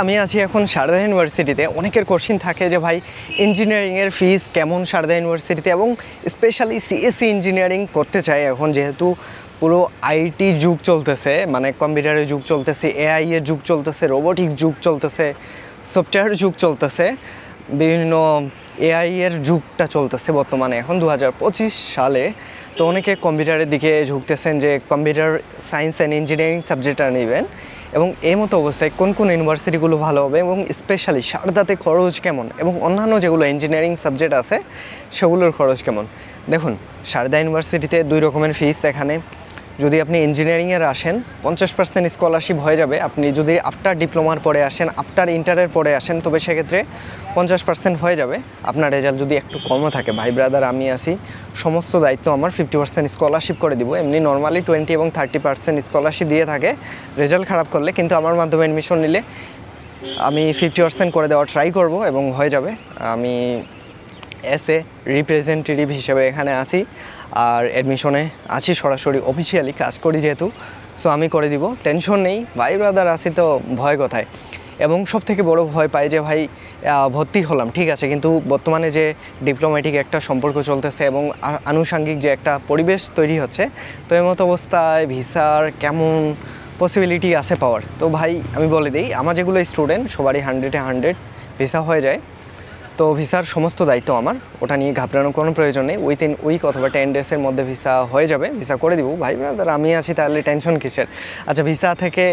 আমি আছি এখন সারদা ইউনিভার্সিটিতে অনেকের কোশ্চিন থাকে যে, ভাই ইঞ্জিনিয়ারিংয়ের ফিস কেমন সারদা ইউনিভার্সিটিতে এবং স্পেশালি সিএসসি ইঞ্জিনিয়ারিং করতে চাই এখন, যেহেতু পুরো আইটি যুগ চলতেছে মানে কম্পিউটারের যুগ চলতেছে এআই এর যুগ চলতেছে রোবোটিক যুগ চলতেছে সফটওয়্যার যুগ চলতেছে, বিভিন্ন এআই এর যুগটা চলতেছে বর্তমানে এখন দু হাজার পঁচিশ সালে। তো অনেকে কম্পিউটারের দিকে ঝুঁকতেছেন যে কম্পিউটার সায়েন্স অ্যান্ড ইঞ্জিনিয়ারিং সাবজেক্টটা নেবেন। এবং এই মতো অবস্থায় কোন কোন ইউনিভার্সিটিগুলো ভালো হবে এবং স্পেশালি সারদাতে খরচ কেমন এবং অন্যান্য যেগুলো ইঞ্জিনিয়ারিং সাবজেক্ট আছে, সেগুলোর খরচ কেমন? দেখুন, সারদা ইউনিভার্সিটিতে দুই রকমের ফিস এখানে। যদি আপনি ইঞ্জিনিয়ারিংয়ের আসেন, পঞ্চাশ পার্সেন্ট স্কলারশিপ হয়ে যাবে। আপনি যদি আফটার ডিপ্লোমার পরে আসেন আফটার ইন্টারের পরে আসেন, তবে সেক্ষেত্রে পঞ্চাশ পার্সেন্ট হয়ে যাবে। আপনার রেজাল্ট যদি একটু কমও থাকে, ভাই ব্রাদার আমি আছি, সমস্ত দায়িত্ব আমার ফিফটি পার্সেন্ট স্কলারশিপ করে দিব। এমনি নর্মালি টোয়েন্টি এবং থার্টি পার্সেন্ট স্কলারশিপ দিয়ে থাকে রেজাল্ট খারাপ করলে কিন্তু আমার মাধ্যমে অ্যাডমিশন নিলে আমি ফিফটি পার্সেন্ট করে দেওয়ার ট্রাই করব এবং হয়ে যাবে। আমি এস এ রিপ্রেজেন্টেটিভ হিসেবে এখানে আসি আর অ্যাডমিশনে আছি, সরাসরি অফিসিয়ালি কাজ করি যেহেতু। সো আমি করে দিব। টেনশন নেই। ভাই ব্রাদার আছি তো ভয় কোথায়? এবং সব থেকে বড় ভয় পাই যে ভাই ভর্তি হলাম, ঠিক আছে? কিন্তু বর্তমানে যে ডিপ্লোম্যাটিক একটা সম্পর্ক চলতেছে এবং আনুষাঙ্গিক যে একটা পরিবেশ তৈরি হচ্ছে, তো এমত অবস্থায় ভিসার কেমন পসিবিলিটি আছে পাওয়ার? তো ভাই, আমি বলে দিই, আমার যেগুলো স্টুডেন্ট সবারই হান্ড্রেডে হান্ড্রেড ভিসা হয়ে যায়। তো ভিসার সমস্ত দায়িত্ব আমার। ওটা নিয়ে ঘাবড়ানোর কোনো প্রয়োজন নেই। উইথিন উইক অথবা টেন ডেসের মধ্যে ভিসা হয়ে যাবে। ভিসা করে দিব। ভাই ব্রাদার আমি আছি তাহলে টেনশন কিসের? আচ্ছা ভিসা থেকে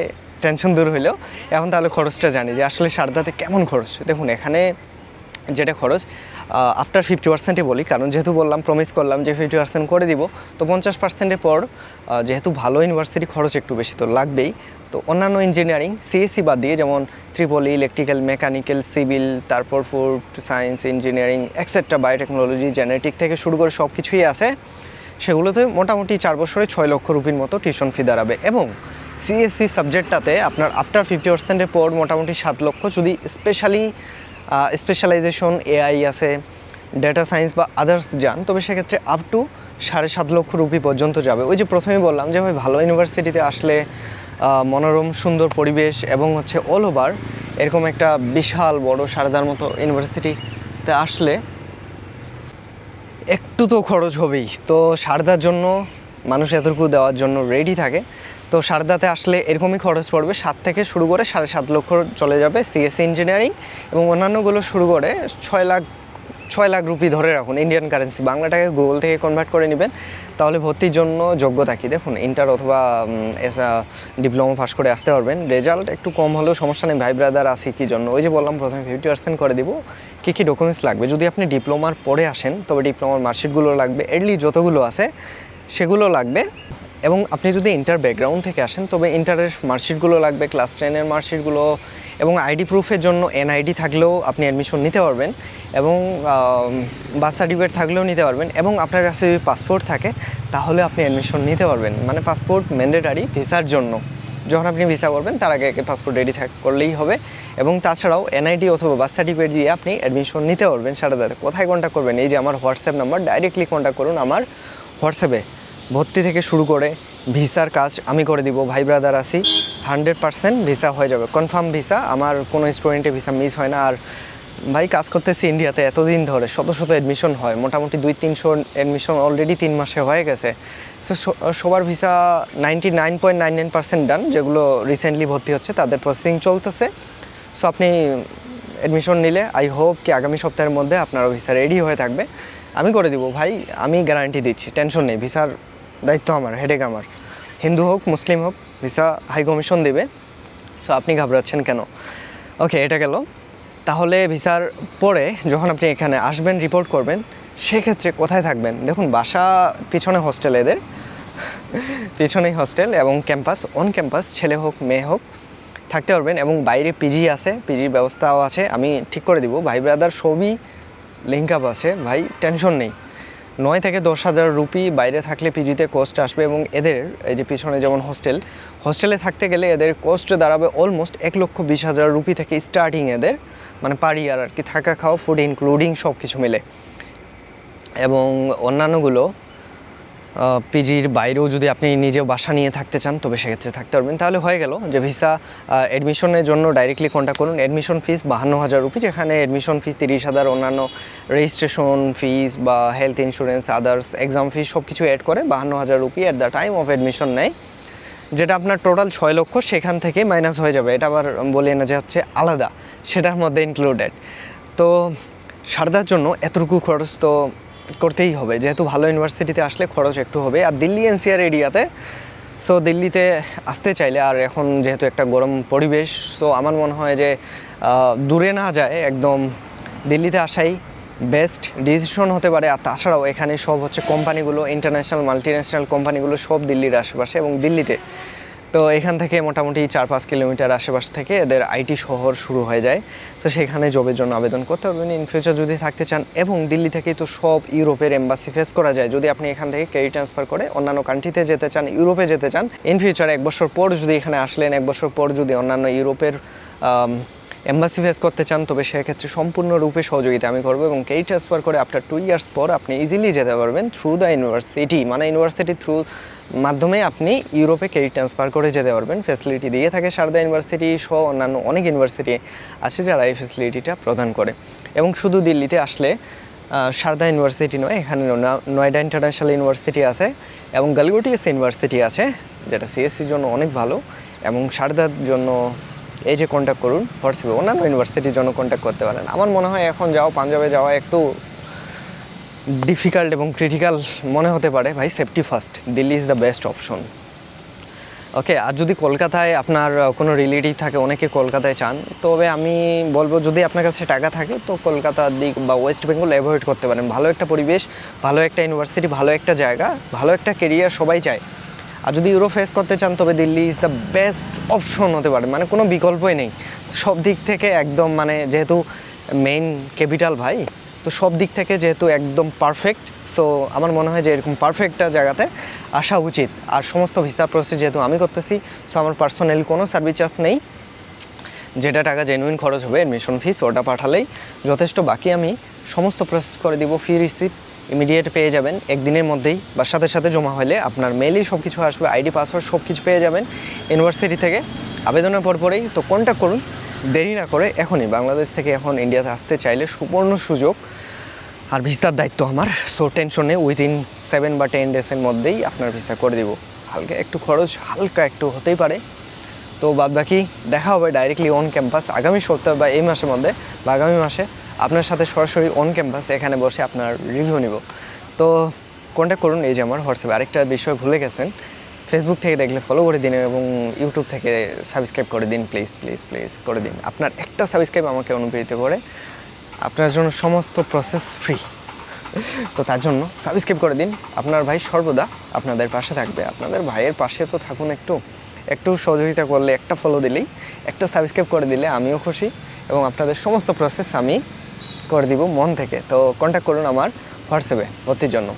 টেনশন দূর হইলেও এখন তাহলে খরচটা জানি যে আসলে সারদাতে কেমন খরচ? দেখুন, এখানে যেটা খরচ আফটার ফিফটি পার্সেন্টে বলি, কারণ যেহেতু বললাম প্রমিস করলাম যে ফিফটি পার্সেন্ট করে দিব, তো পঞ্চাশ পার্সেন্টের পর যেহেতু ভালো ইউনিভার্সিটি খরচ একটু বেশি তো লাগবেই, তো অন্যান্য ইঞ্জিনিয়ারিং সিএসসি বাদ দিয়ে যেমন triple E electrical mechanical civil তারপর food science engineering etcetera biotechnology genetic থেকে শুরু করে সব কিছুই আছে, সেগুলোতে মোটামুটি চার বছরে ছয় লক্ষ রুপির মতো টিউশন ফি দাঁড়াবে। এবং সিএসসি সাবজেক্টটাতে আপনার আফটার ফিফটি পার্সেন্টের পর মোটামুটি সাত লক্ষ, যদি স্পেশালি স্পেশালাইজেশন এআই আছে ডেটা সায়েন্স বা আদার্স যান, তবে সেক্ষেত্রে আপ টু সাড়ে সাত লক্ষ রুপি পর্যন্ত যাবে। ওই যে প্রথমেই বললাম যে, ভাই, ভালো ইউনিভার্সিটিতে আসলে মনোরম, সুন্দর পরিবেশ এবং হচ্ছে অল ওভার এরকম একটা বিশাল, বড় সারদার মতো ইউনিভার্সিটিতে আসলে একটু তো খরচ হবেই। তো সারদার জন্য, মানুষ এতটুকু দেওয়ার জন্য রেডি থাকে। তো সারদাতে আসলে এরকমই খরচ পড়বে। সাত থেকে শুরু করে সাড়ে সাত লক্ষ চলে যাবে সিএসসি ইঞ্জিনিয়ারিং এবং অন্যান্যগুলো শুরু করে ছয় লাখ ছয় লাখ রুপি ধরে রাখুন ইন্ডিয়ান কারেন্সি বাংলাটাকে গুগল থেকে কনভার্ট করে নেবেন। তাহলে ভর্তির জন্য যোগ্যতা কি? দেখুন ইন্টার অথবা এস ডিপ্লোমা পাস করে আসতে পারবেন। রেজাল্ট একটু কম হলেও সমস্যা নেই। ভাই ব্রাদার আছে কি জন্য? ওই যে বললাম, প্রথমে ফিফটি পার্সেন্ট করে দিব। কী কী ডকুমেন্টস লাগবে? যদি আপনি ডিপ্লোমার পরে আসেন, তবে ডিপ্লোমার মার্কশিটগুলো লাগবে। এডলি যতগুলো আছে, সেগুলো লাগবে। এবং আপনি যদি ইন্টার ব্যাকগ্রাউন্ড থেকে আসেন, তবে ইন্টারের মার্কশিটগুলো লাগবে ক্লাস টেনের মার্কশিটগুলো এবং আইডি প্রুফের জন্য এনআইডি থাকলেও আপনি অ্যাডমিশন নিতে পারবেন এবং বার্থ সার্টিফিকেট থাকলেও নিতে পারবেন এবং আপনার কাছে যদি পাসপোর্ট থাকে, তাহলে আপনি অ্যাডমিশন নিতে পারবেন। মানে পাসপোর্ট ম্যান্ডেটারি ভিসার জন্য। যখন আপনি ভিসা করবেন, তার আগে পাসপোর্ট রেডি থাক, করলেই হবে এবং তাছাড়াও এনআইডি অথবা বার্থ সার্টিফিকেট দিয়ে আপনি অ্যাডমিশন নিতে পারবেন সারাদাতে কোথায় কন্ট্যাক্ট করবেন? এই যে আমার হোয়াটসঅ্যাপ নাম্বার ডাইরেক্টলি কন্ট্যাক্ট করুন আমার হোয়াটসঅ্যাপে ভর্তি থেকে শুরু করে ভিসার কাজ আমি করে দিব। ভাই ব্রাদার আছি হান্ড্রেড পার্সেন্ট ভিসা হয়ে যাবে। কনফার্ম ভিসা, আমার কোনো স্টুডেন্টে ভিসা মিস হয় না। আর ভাই, কাজ করতেছি ইন্ডিয়াতে এতদিন ধরে, শত শত অ্যাডমিশন হয়। মোটামুটি দুই তিনশো অ্যাডমিশন অলরেডি তিন মাসে হয়ে গেছে। সো, সবার visa ninety nine point nine nine percent done যেগুলো রিসেন্টলি ভর্তি হচ্ছে, তাদের প্রসেসিং চলতেছে। সো আপনি অ্যাডমিশন নিলে আই হোপ কি আগামী সপ্তাহের মধ্যে আপনার ভিসা রেডি হয়ে থাকবে। আমি করে দিব। ভাই, আমি গ্যারান্টি দিচ্ছি টেনশন নেই। ভিসার দায়িত্ব আমার হেডেক আমার। হিন্দু হোক, মুসলিম হোক ভিসা হাই কমিশন দেবে। সো আপনি ঘাবড়াচ্ছেন কেন? ওকে এটা গেল। তাহলে ভিসার পরে যখন আপনি এখানে আসবেন রিপোর্ট করবেন, সেক্ষেত্রে কোথায় থাকবেন? দেখুন, বাসা পিছনে হোস্টেল এদের। পিছনেই হোস্টেল এবং ক্যাম্পাস অন ক্যাম্পাস ছেলে হোক, মেয়ে হোক, থাকতে পারবেন এবং বাইরে পিজি আছে পিজির ব্যবস্থাও আছে। আমি ঠিক করে দিব, ভাই ব্রাদার সবই লিঙ্ক আপ আছে। ভাই টেনশন নেই। নয় থেকে দশ হাজার রুপি বাইরে থাকলে পিজিতে কস্ট আসবে এবং এদের, এই যে পিছনে যেমন হোস্টেল হোস্টেলে থাকতে গেলে এদের কস্ট দাঁড়াবে অলমোস্ট এক লক্ষ বিশ হাজার রুপি থেকে স্টার্টিং এদের মানে পার ইয়ার আর কি। থাকা, খাওয়া ফুড ইনক্লুডিং সব কিছু মিলে। এবং অন্যান্যগুলো পিজির বাইরেও যদি আপনি নিজে বাসা নিয়ে থাকতে চান, তবে সেক্ষেত্রে থাকতে পারবেন। তাহলে হয়ে গেল যে ভিসা অ্যাডমিশনের জন্য ডাইরেক্টলি কন্ট্যাক্ট করুন। অ্যাডমিশন ফিস বাহান্ন হাজার রুপি যেখানে অ্যাডমিশন ফিস তিরিশ হাজার অন্যান্য রেজিস্ট্রেশন ফিস বা health insurance others exam fees সব কিছু অ্যাড করে বাহান্ন হাজার rupee at the time of admission নেয়। যেটা আপনার টোটাল ছয় লক্ষ, সেখান থেকে মাইনাস হয়ে যাবে। এটা আবার বলি না যে হচ্ছে আলাদা, সেটার মধ্যে ইনক্লুডেড তো সারদার জন্য এতটুকু খরচ তো করতেই হবে। যেহেতু ভালো ইউনিভার্সিটিতে আসলে খরচ একটু হবে। আর দিল্লি এনসিআর এরিয়াতে সো দিল্লিতে আসতে চাইলে, আর এখন যেহেতু একটা গরম পরিবেশ সো আমার মনে হয় যে দূরে না যায় একদম দিল্লিতে আসাই বেস্ট ডিসিশন হতে পারে। আর তাছাড়াও এখানে সব হচ্ছে কোম্পানিগুলো ইন্টারন্যাশনাল মাল্টিন্যাশনাল কোম্পানিগুলো সব দিল্লির আশেপাশে এবং দিল্লিতে তো এখান থেকে মোটামুটি চার পাঁচ কিলোমিটার আশেপাশ থেকে এদের আইটি শহর শুরু হয়ে যায়। তো সেখানে জবের জন্য আবেদন করতে পারবেন ইন ফিউচার যদি থাকতে চান এবং দিল্লি থেকে তো সব ইউরোপের এম্বাসি ফেস করা যায়, যদি আপনি এখান থেকে ক্যারি ট্রান্সফার করে অন্যান্য কান্ট্রিতে যেতে চান, ইউরোপে যেতে চান ইন ফিউচার এক বছর পর যদি এখানে আসলেন, এক বছর পর যদি অন্যান্য ইউরোপের এম্বাসি ফেস করতে চান, তবে সেক্ষেত্রে সম্পূর্ণরূপে সহযোগিতা আমি করব এবং কেই ট্রান্সফার করে আফটার টু ইয়ার্স পর আপনি ইজিলি যেতে পারবেন থ্রু দ্য ইউনিভার্সিটি মানে ইউনিভার্সিটি থ্রু মাধ্যমে আপনি ইউরোপে কেরি ট্রান্সফার করে যেতে পারবেন। ফেসিলিটি দিয়ে থাকে সারদা ইউনিভার্সিটি সহ অন্যান্য অনেক ইউনিভার্সিটি আছে যারা এই ফেসিলিটিটা প্রদান করে। এবং শুধু দিল্লিতে আসলে সারদা ইউনিভার্সিটি নয়, এখানে নয়ডা ইন্টারন্যাশনাল ইউনিভার্সিটি আছে এবং গালগুটিএস ইউনিভার্সিটি আছে, যেটা সিএসসির জন্য অনেক ভালো এবং সারদার জন্য এই যে কন্ট্যাক্ট করুন, হোয়াটসঅ্যাপে, অন্যান্য ইউনিভার্সিটির জন্য কন্ট্যাক্ট করতে পারেন। আমার মনে হয় এখন যাও, পাঞ্জাবে যাওয়া একটু ডিফিকাল্ট এবং ক্রিটিক্যাল মনে হতে পারে। ভাই safety first Delhi is the best option okay আর যদি কলকাতায় আপনার কোনো রিলেটিভ থাকে, অনেকে কলকাতায় চান, তবে আমি বলব, যদি আপনার কাছে টাকা থাকে, তো কলকাতার দিক বা ওয়েস্ট বেঙ্গল অ্যাভয়েড করতে পারেন। ভালো একটা পরিবেশ, ভালো একটা ইউনিভার্সিটি ভালো একটা জায়গা, ভালো একটা কেরিয়ার সবাই চায়। আর যদি ইউরো ফেস করতে চান, তবে Delhi is the best option হতে পারে। মানে কোনো বিকল্পই নেই। সব দিক থেকে একদম মানে যেহেতু মেইন ক্যাপিটাল ভাই, তো সব দিক থেকে যেহেতু একদম পারফেক্ট সো আমার মনে হয় যে এরকম পারফেক্টটা জায়গাতে আসা উচিত। আর সমস্ত ভিসা প্রসেস যেহেতু আমি করতেছি সো আমার পার্সোনালি কোনো সার্ভিস চার্জ নেই। যেটা টাকা জেনুইন খরচ হবে অ্যাডমিশন ফিস ওটা পাঠালেই যথেষ্ট। বাকি আমি সমস্ত প্রসেস করে দিব ফি রিসিপ্ট ইমিডিয়েট পেয়ে যাবেন। একদিনের মধ্যেই বা সাথে সাথে জমা হলে আপনার মেলেই সব কিছু আসবে আইডি পাসওয়ার্ড সব কিছু পেয়ে যাবেন ইউনিভার্সিটি থেকে। আবেদনের পর পরেই তো কন্ট্যাক্ট করুন। দেরি না করে এখনই বাংলাদেশ থেকে এখন ইন্ডিয়াতে আসতে চাইলে সুবর্ণ সুযোগ আর ভিসার দায়িত্ব আমার। সো টেনশনে উইদিন সেভেন বা টেন ডেসের মধ্যেই আপনার ভিসা করে দিব। হালকা একটু খরচ, হালকা একটু হতেই পারে। তো বাদ বাকি দেখা হবে ডাইরেক্টলি অন ক্যাম্পাস আগামী সপ্তাহ বা এই মাসের মধ্যে বা আগামী মাসে। আপনার সাথে সরাসরি অন ক্যাম্পাস এখানে বসে আপনার রিভিউ নিব। তো কন্ট্যাক্ট করুন, এই যে আমার হোয়াটসঅ্যাপে। আরেকটা বিষয় ভুলে গেছেন ফেসবুক থেকে দেখলে ফলো করে দিন এবং ইউটিউব থেকে সাবস্ক্রাইব করে দিন প্লিজ প্লিজ প্লিজ করে দিন। আপনার একটা সাবস্ক্রাইব আমাকে অনুপ্রেরিত করে, আপনার জন্য সমস্ত প্রসেস ফ্রি তো তার জন্য সাবস্ক্রাইব করে দিন। আপনার ভাই সর্বদা আপনাদের পাশে থাকবে। আপনাদের ভাইয়ের পাশে তো থাকুন একটু। একটু সহযোগিতা করলে একটা ফলো দিলেই, একটা সাবস্ক্রাইব করে দিলে আমিও খুশি এবং আপনাদের সমস্ত প্রসেস আমি করে দিব মন থেকে। তো কন্ট্যাক্ট করুন আমার হোয়াটসঅ্যাপে ভর্তির জন্য।